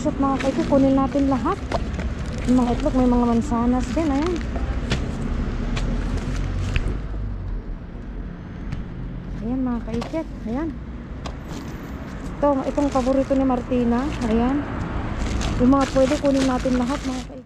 shop mga kaikit. Kunin natin lahat. Yung mga itlog, may mga mansanas din. Ayan. Ayan mga kaikit. Ayan. Ito, itong paborito ni Martina. Ayan. Yung mga pwede kunin natin lahat mga kaikit.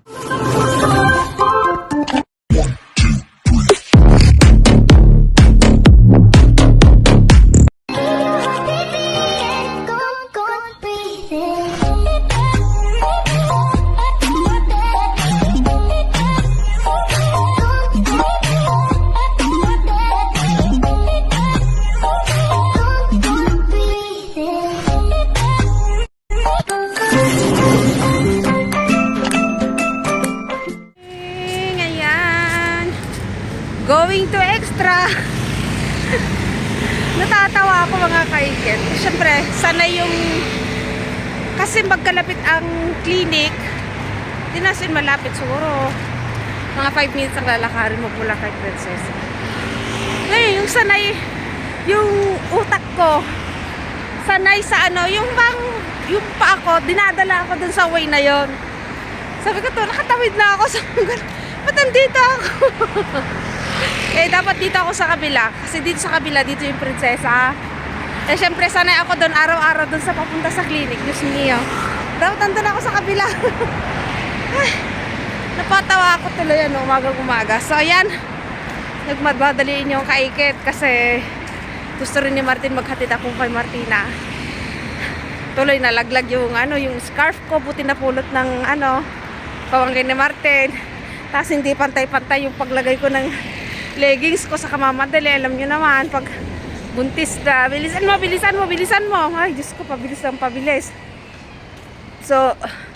Going to extra. Natatawa ako mga kaikit. Siyempre, sana yung kasi magkalapit ang clinic. Di nasin malapit siguro. Mga 5 minutes ang lalakarin mo pula kay Princess. Ngayon, yung sanay, yung utak ko, sanay sa ano, yung bang, yung pa ako, dinadala ako dun sa way na yon. Sabi ko to, nakatawid na ako sa Ba't nandito ako? eh, dapat dito ako sa kabila. Kasi dito sa kabila, dito yung prinsesa. Eh, syempre, sanay ako doon araw-araw doon sa papunta sa clinic. Diyos niyo. Dapat nandun ako sa kabila. Napatawa ako tuloy ano, umaga-umaga. So, ayan. Nagmadadaliin yung kaikit kasi gusto rin ni Martin maghatid ako kay Martina. Tuloy nalaglag yung ano, yung scarf ko, buti napulot ng ano, pamangkin ni Martin. Tapos hindi pantay-pantay yung paglagay ko ng leggings ko sa kamamadali. Alam nyo naman, pag buntis na, bilisan mo, bilisan mo, bilisan mo. Ay, Diyos ko, pabilis lang pabilis. So,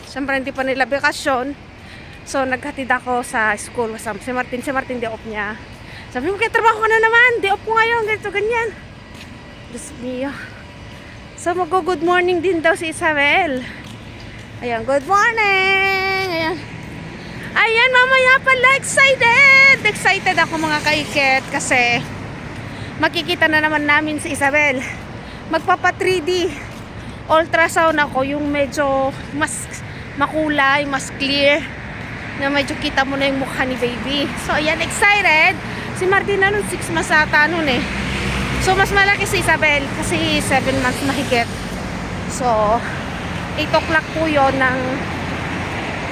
syempre hindi pa nila bakasyon. So, naghatid ako sa school. Kasama si Martin, si Martin, di off niya. Sabi mo, kaya trabaho ka na naman. Di off ko ngayon, ganito, ganyan. Diyos mio. So, mag-good morning din daw si Isabel. Ayan, good morning! Ayan. Ayan, mamaya pala excited! Excited ako mga kaiket kasi makikita na naman namin si Isabel. Magpapa 3D ultrasound ako yung medyo mas makulay, mas clear na medyo kita mo na yung mukha ni baby. So, ayan, excited. Si Martina nun 6 months ata nun eh. So, mas malaki si Isabel kasi 7 months mahigit. So, 8 o'clock po yon ng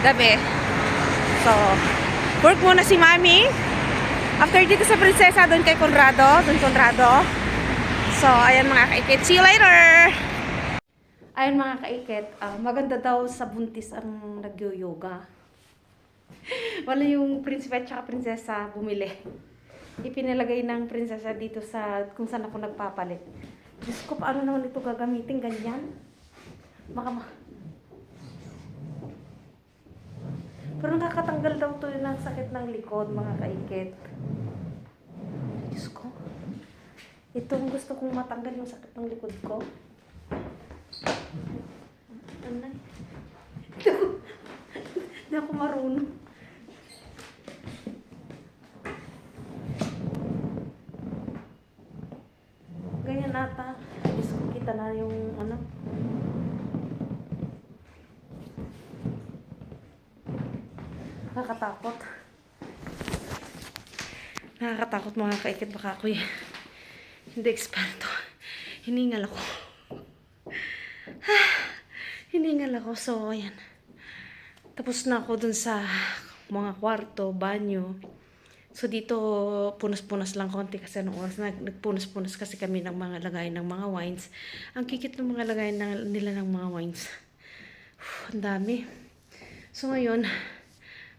gabi. So, work muna si Mami. After dito sa Prinsesa, doon kay Conrado. Doon Conrado. So, ayan mga kaikit. See you later! Ayan mga kaikit. ah, maganda daw sa buntis ang nag-yoga. Wala yung prinsipe at prinsesa bumili. Ipinalagay ng prinsesa dito sa kung saan ako nagpapalit. Diyos ko, paano naman ito gagamitin? Ganyan? Baka Pero nakakatanggal daw to ng sakit ng likod, mga kaikit. Diyos ko. Ito ang gusto kong matanggal yung sakit ng likod ko. Ano? Hindi ako, marunong. Ganyan ata. Diyos ko, kita na yung ano. Nakakatakot. Nakakatakot mga kaikit. Baka ako eh. Hindi eksperto. Hiningal ako. Hiningal ako. So, ayan. Tapos na ako dun sa mga kwarto, banyo. So, dito, punas-punas lang konti kasi anong oras na nagpunas-punas kasi kami ng mga lagay ng mga wines. Ang kikit ng mga lagay ng, nila ng mga wines. Ang dami. So, ngayon,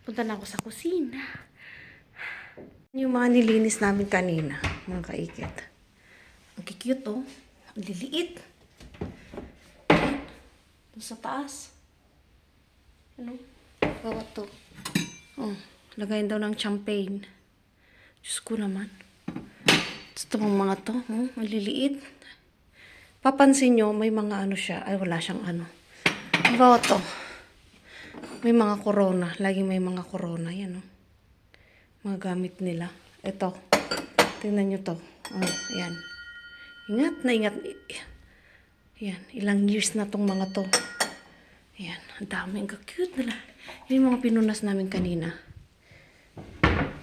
punta na ako sa kusina. Yung mga nilinis namin kanina, mga kaikit. Ang kikute, oh. Ang liliit. Doon sa taas. Ano? Bawa to. Oh, lagayin daw ng champagne. Diyos ko naman. Ito mga mga to, oh, ang liliit. Papansin nyo, may mga ano siya. Ay, wala siyang ano. Bawa to. May mga corona. Lagi may mga corona. Yan, oh. Mga gamit nila. Ito. Tingnan nyo to. Oh, yan. Ingat na ingat. Yan. Ilang years na tong mga to. Ayan, ang daming ka-cute nila. Yun yung mga pinunas namin kanina.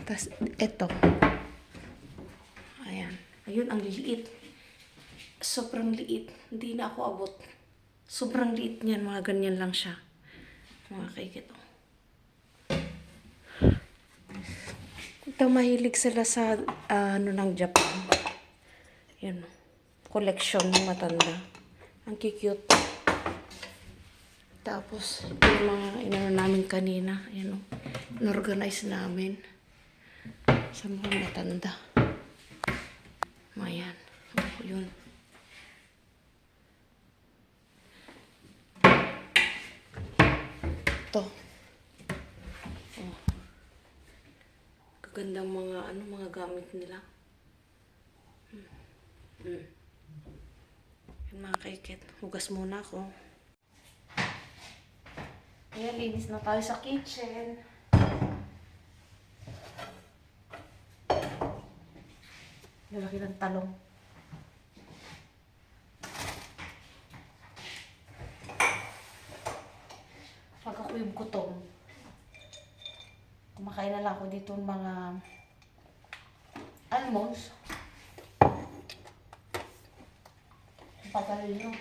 Tapos, eto. Ayan. Ayun, ang liliit. Sobrang liit. Hindi na ako abot. Sobrang liit niyan. Mga ganyan lang siya. Mga kaikit. oh. Ito, mahilig sila sa ah, ano ng Japan. Yun. Collection ng matanda. Ang cute. Tapos, yung mga inano namin kanina, yan o, inorganize namin sa mga matanda. Mayan. Yun. Ito. Oh. Kagandang mga, ano, mga gamit nila. Hmm. Hmm. Yan mga kaikit. Hugas muna ako. Ayan, linis na tayo sa kitchen. Lalaki ng talong. Pag ako yung gutom, kumakain na lang ako dito mga almonds. Pagkalil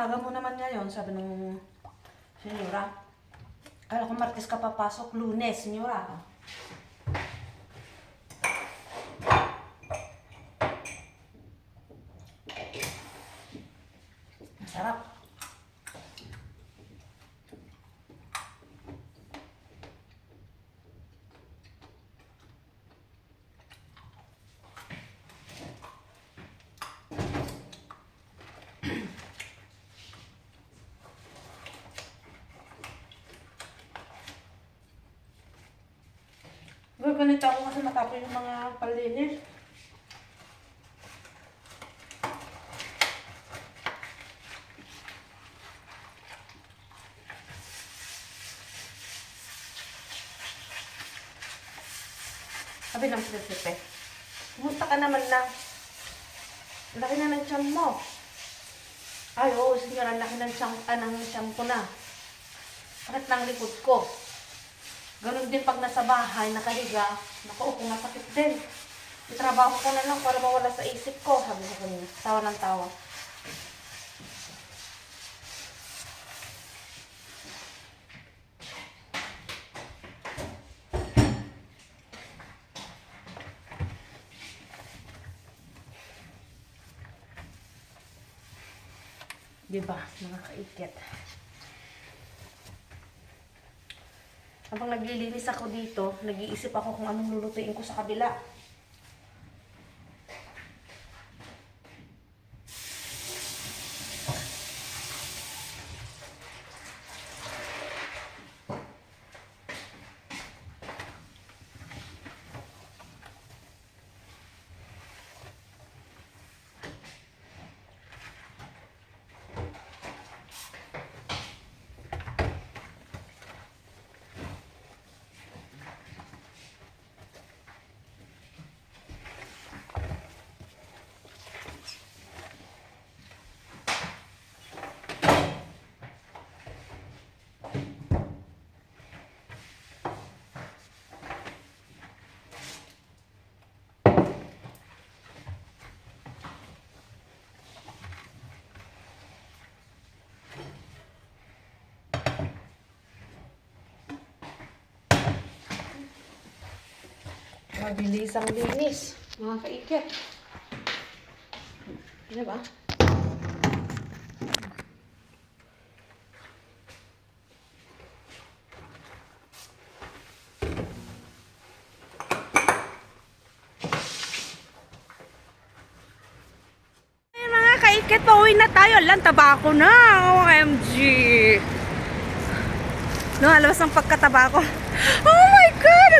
aga mo naman ngayon, sabi ng senyora. Kala ko Martes ka papasok, lunes, senyora. Masarap. Gaganito ako kasi matapos yung mga palinis. Sabi ng prinsipe, pumunta ka naman na. Laki na ng tiyan mo. Ay, oo, senyor, ang laki ng tiyan, ah, ng tiyan ko na. Sakit ng likod ko. Ganon din pag nasa bahay, nakahiga, nakaupo, masakit din. Itrabaho ko na lang para mawala sa isip ko, sabi ko kanina. Tawa ng tawa. Diba, mga kaikit. Habang naglilinis ako dito, nag-iisip ako kung anong lulutuin ko sa kabila. Mabilis ang linis, mga kaikit. Ano ba? Mga kaikit, pauwi na tayo. Lan, tabako na. OMG. No, alas ng pagkataba ko. Oh!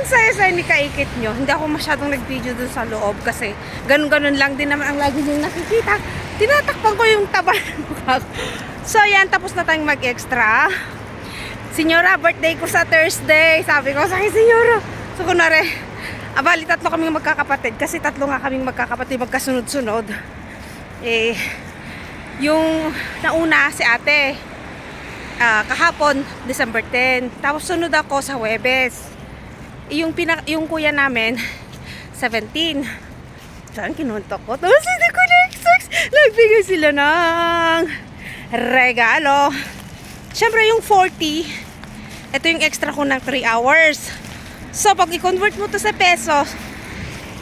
Ang saya-saya ni Kaikit nyo. Hindi ako masyadong nag-video dun sa loob kasi ganun-ganun lang din naman ang lagi nyo nakikita. Tinatakpan ko yung taba ng mukha. So, yan. Tapos na tayong mag-extra. Senyora, birthday ko sa Thursday. Sabi ko sa akin, Senyora. So, kunwari, abali, tatlo kaming magkakapatid. Kasi tatlo nga kaming magkakapatid, magkasunod-sunod. Eh, yung nauna si ate, ah, kahapon, December 10. Tapos sunod ako sa Webes. Yung, pina, yung kuya namin, 17. Saan kinuntok ko? Tapos hindi ko na-expect. Nagbigay sila ng regalo. Siyempre yung 40, ito yung extra ko ng 3 hours. So, pag i-convert mo to sa pesos,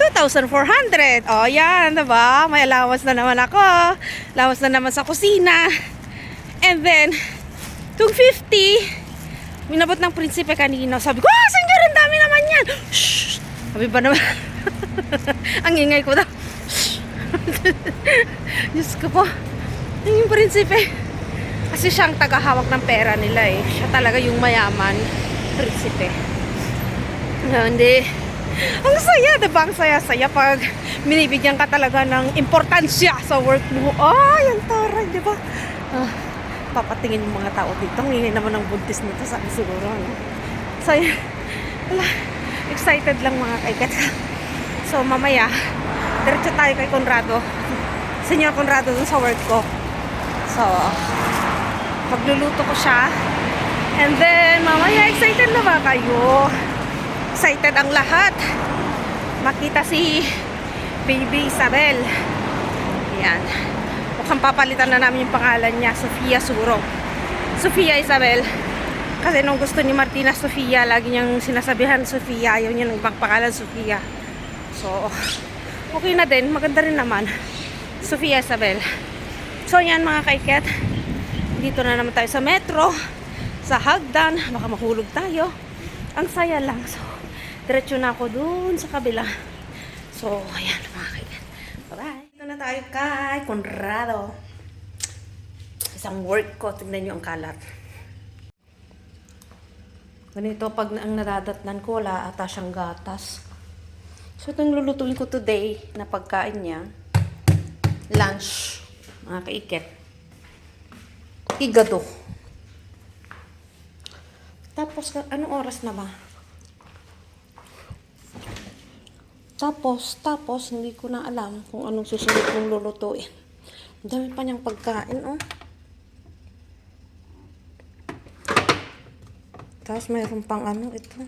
2,400. O, yan, diba? May allowance na naman ako. Allowance na naman sa kusina. And then, itong 50, minabot ng prinsipe kanina. Sabi ko, ah, senyor, ang dami naman yan. Shh! Sabi ba naman? ang ingay ko daw. Diyos ko po. Yung prinsipe. Kasi siyang tagahawak ng pera nila eh. Siya talaga yung mayaman. Prinsipe. No, hindi. Ang saya, diba? Ang saya-saya pag minibigyan ka talaga ng importansya sa work mo. Ay, ang taray, diba? Ah, papatingin yung mga tao dito. Ang naman ng buntis nito sa siguro. Ano? Saya. Wala. Excited lang mga kaikat. So, mamaya, diretso tayo kay Conrado. Senyor Conrado dun sa work ko. So, pagluluto ko siya. And then, mamaya, excited na ba kayo? Excited ang lahat. Makita si Baby Isabel. Yan. Mukhang papalitan na namin yung pangalan niya, Sofia Suro. Sofia Isabel. Kasi nung gusto ni Martina Sofia, lagi niyang sinasabihan Sofia. Ayaw niya ng pangalan, Sofia. So, okay na din. Maganda rin naman. Sofia Isabel. So, yan mga kaiket. Dito na naman tayo sa metro. Sa hagdan. Baka mahulog tayo. Ang saya lang. So, diretso na ako dun sa kabila. So, ayan mga. Dito na tayo kay Conrado. Isang work ko. Tignan nyo ang kalat. Ganito pag ang nadadatnan ko, wala ata siyang gatas. So, itong lulutuin ko today na pagkain niya, lunch, mga kaiket. Igado. Tapos, anong oras na ba? Tapos, tapos, hindi ko na alam kung anong susunod kong lulutuin. Dami pa niyang pagkain, oh. Tapos, mayroon pang ano, ito.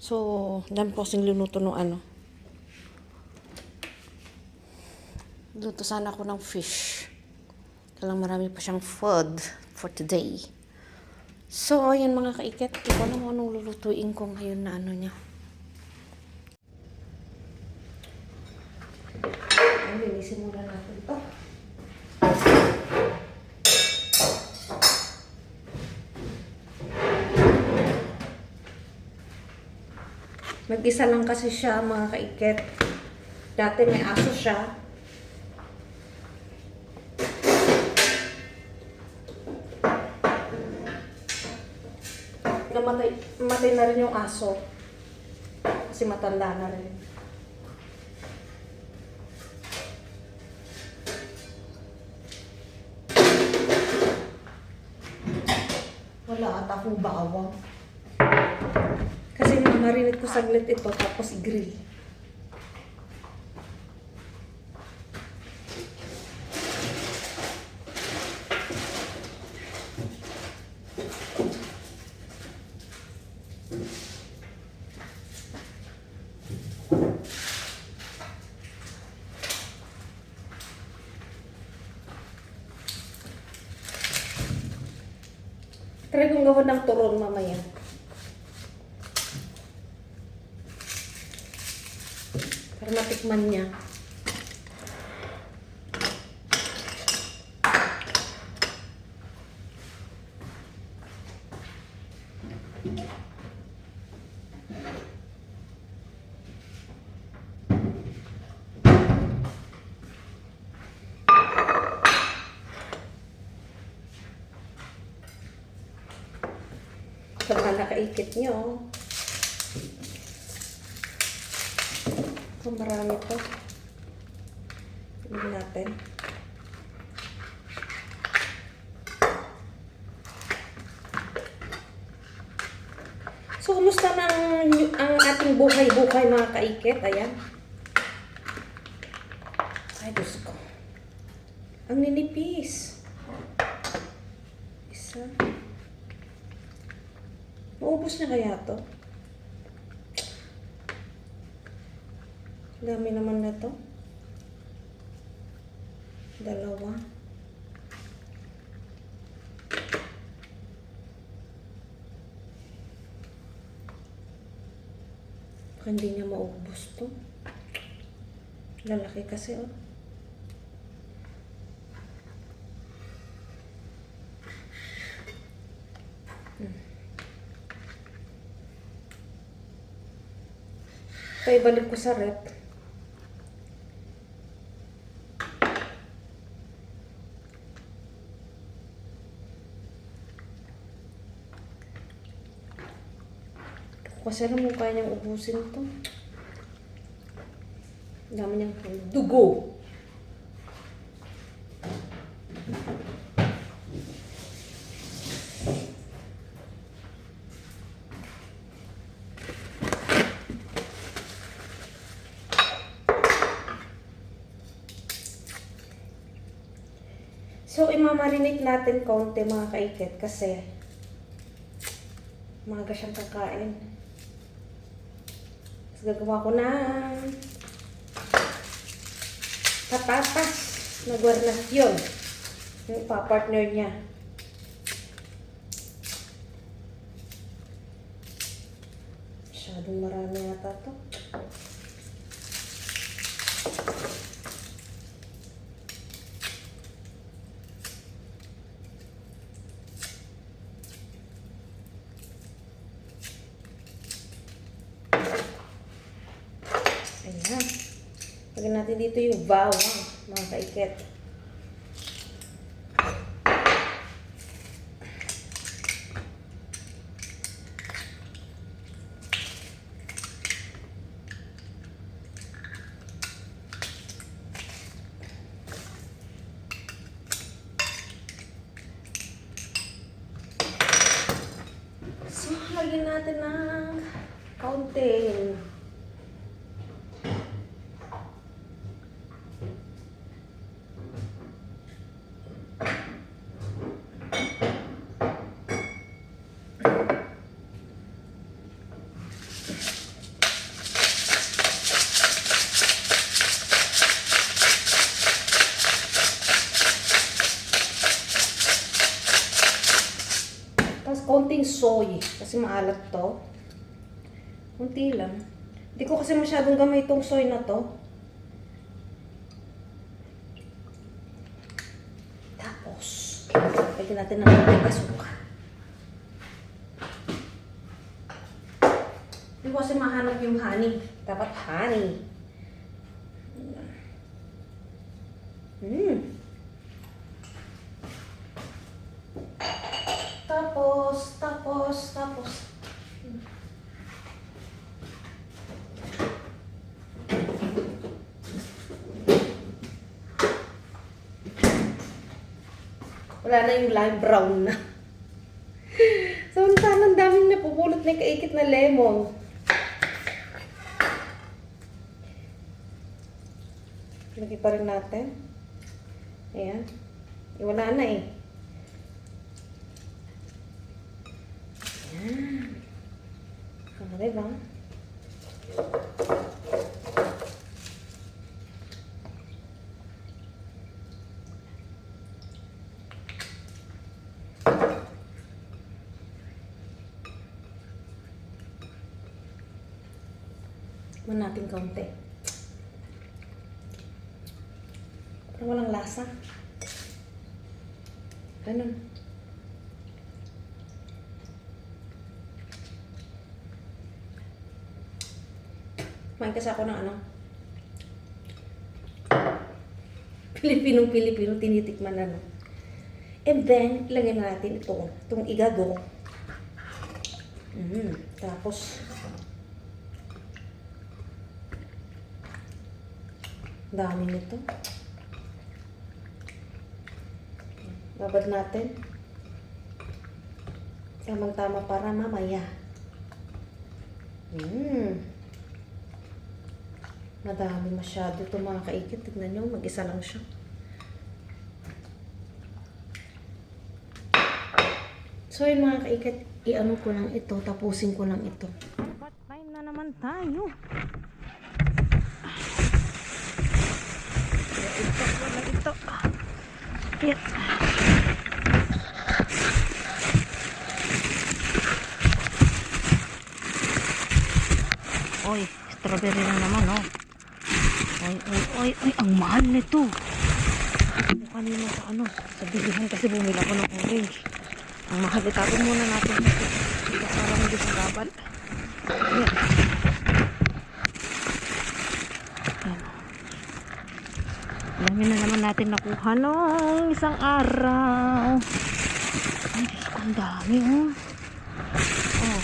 So, dami po kasing lunuto ng ano. Luto sana ako ng fish. Kailang marami pa siyang food for today. So, ayan mga kaiket. Hindi ko alam anong lulutuin ko ngayon na ano niya. Ang linisin muna natin ito. Mag-isa lang kasi siya, mga kaiket. Dati may aso siya. Matay na rin yung aso. Kasi matanda na rin. Wala ata akong bawang. Kasi marinig ko saglit ito tapos i-grill. Try kong gawin ng turon mamaya. Para matikman niya. sa mga nakaikit nyo. Oh, marami to. Tignan natin. So, kumusta na ang, ang ating buhay-buhay mga kaikit? Ayan. Ay, Diyos ko. Ang ninipis. Isa. Maubos na kaya to? Dami naman na to. Dalawa. Baka hindi niya maubos to. Lalaki kasi oh. Ito ibalik ko sa rep. Kasi alam mo kaya niyang ubusin to. Dami niyang dugo. Imamarinate natin konti mga kaikit kasi maaga siyang kakain. Tapos gagawa ko ng patatas na guarnasyon. Yung pa-partner niya. Masyadong marami yata to. Ayan. Lagyan natin dito yung bawang, mga kaiket. So, lagyan natin ng kaunting Tapos konting soy. Kasi maalat to. Kunti lang. Hindi ko kasi masyadong gamay itong soy na to. Tapos, lagyan natin ng konting asukal. Hindi ko kasi mahanap yung honey. Dapat honey. Hmm. Tapos, tapos, tapos. Wala na yung lime brown na. Samantalang daming napupulot na kaikit na lemon. Pa rin natin. Ayan. Eh, Wala na eh. Ayan. Ano, diba? Tikman natin kaunti. Parang walang lasa. Ganun. Kumain kasi ako ng ano. Pilipinong-Pilipino tinitikman na no. And then, ilagay na natin ito. Itong igado. Mm, tapos, dami nito. Babad natin. Tamang-tama para mamaya. Mm. Madami masyado ito mga kaikit. Tignan nyo, mag-isa lang siya. So yun mga kaikit, i-ano ko lang ito, tapusin ko lang ito. But time na naman tayo. Ito, wala ito. Yan. Oy, strawberry na naman, oh. Oy, oy, oy, oy, ang mahal nito. Ito kanina sa ano, sa bilihan kasi bumila ko ng orange. Ang mahal, itapon muna natin ito. Parang hindi sa babal. Yan. Yan. Dami na naman natin nakuha nung isang araw. Ay, Diyos ko, ang dami, oh. Oh.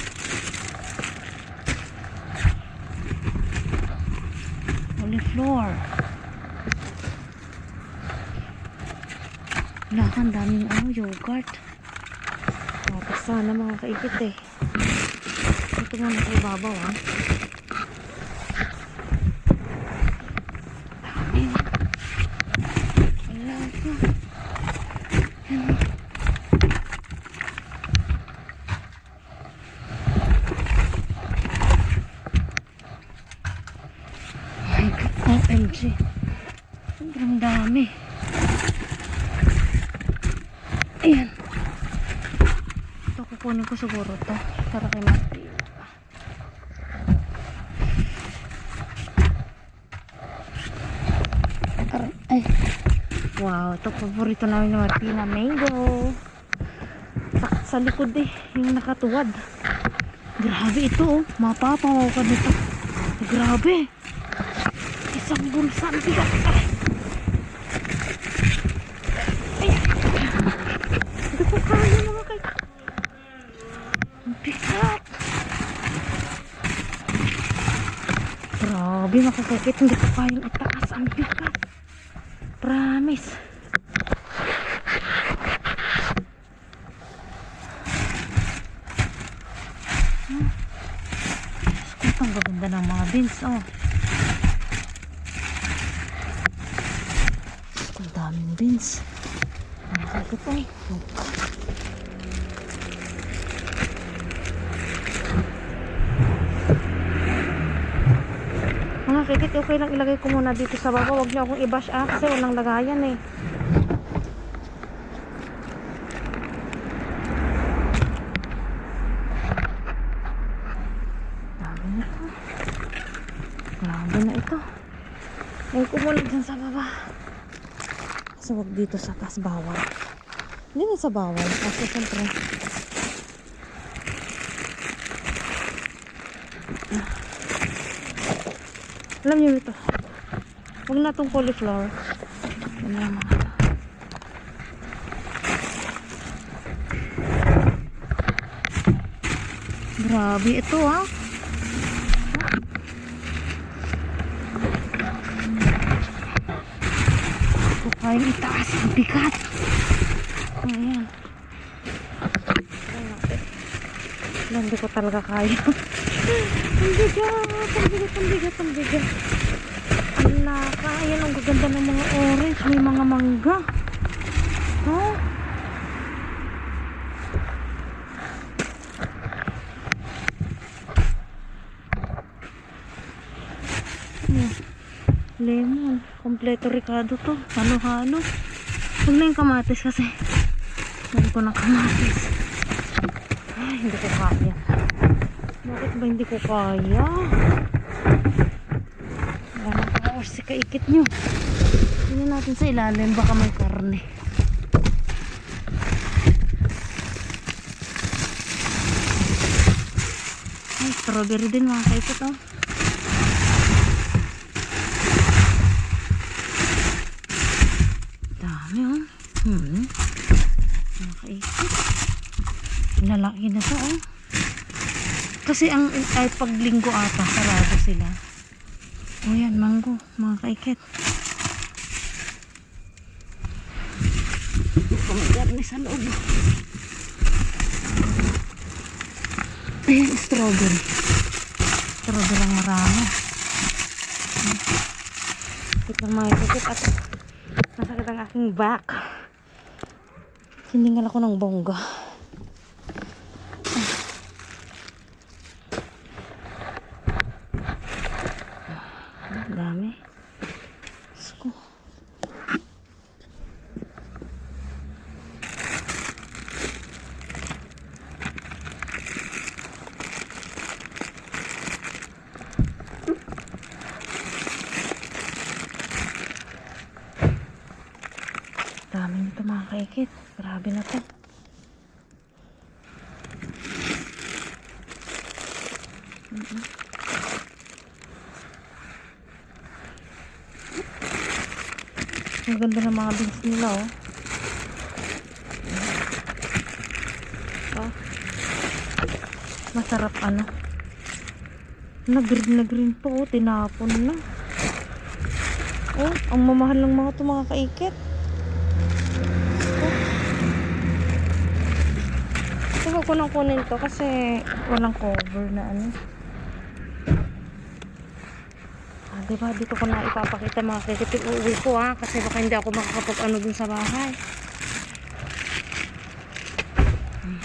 Cauliflower. Wala kang daming ano, yogurt. Tapos sana mga kaikit eh. Ito nga nasa ibabaw ah. Dami oh. Wala ito. Yan. My God, OMG. Sobrang dami. Ayan. Ito kukunin ko siguro to para kay. Aray, Ay. Wow, ito paborito namin ni Martina. Mango. Sa, sa likod eh, yung nakatuwad. Grabe ito oh. Mapapawaw ka nito. Grabe. Isang bulsa ang. Ay. Hindi ko kaya mga kay... Ang bigat. Grabe makakakit. Hindi ko kayang itaas. Ang bigat. Promise. Hmm. Ito ang gaganda ng mga beans, oh. Ang daming beans. Ang sakit ay. Mga kikit, okay lang ilagay ko muna dito sa baba. Huwag niyo akong i-bash ah, kasi walang lagayan eh. Dami na. Grabe na ito. Ngayon ko muna dyan sa baba. Kasi wag dito sa taas bawal. Hindi na sa bawal. Kasi siyempre. Alam niyo ito. Huwag na itong cauliflower. Mga. Grabe ito ah. Ito kayang itaas ang bigat. Ayan. Ayan Hindi ko talaga kaya. ang bigat, ang bigat, ang bigat, ang bigat. Ang laka. Ayan, ang gaganda ng mga orange. May mga mangga. Oh. Ayan. Lemon. Kompleto Ricardo to. Halo-halo. Huwag na yung kamatis kasi. Huwag ko ng kamatis. Ay, hindi ko kaya. Bakit ba hindi ko kaya? Powers si kaikit nyo. Tingnan natin sa ilalim. Baka may karne. Ay, strawberry din mga kaikit oh. Dami oh. Hmm. Mga kaikit. Lalaki na to oh. Kasi ang ay paglinggo ata, sarado sila. O yan, mango, mga kaiket. Kumagarni sa loob. Ayan, strawberry. Strawberry ang marami. Wait lang mga kaiket at nasakit ang aking back. Hiningal ako ng bongga. Ang dami. Diyos ko. Dami nito mga kaikit. Grabe na to. Ang ganda ng mga beans nila, oh. Oh. Masarap, ano. Na-green na green po, oh. Tinapon na. Oh, ang mamahal ng mga to mga kaikit. Ito, ko nang kunin to kasi walang cover na ano. Ah, diba? Dito ko na ipapakita mga yung uuwi ko ha. Kasi baka hindi ako makakapag ano dun sa bahay. Hmm.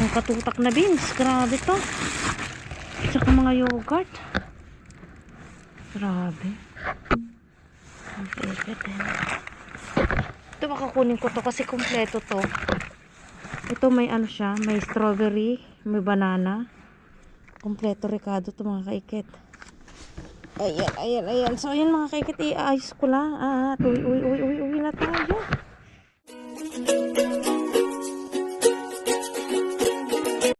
Ang katutak na beans. Grabe to. Tsaka mga yogurt. Grabe. Ito makakunin ko to kasi kumpleto to. Ito may ano siya. May strawberry. May banana. Kumpleto Ricardo to mga kaikit. Ayan, ayan, ayan. So, ayan mga kikiti, ayos ko lang. At, uy, uy, uy, uy, uy na tayo.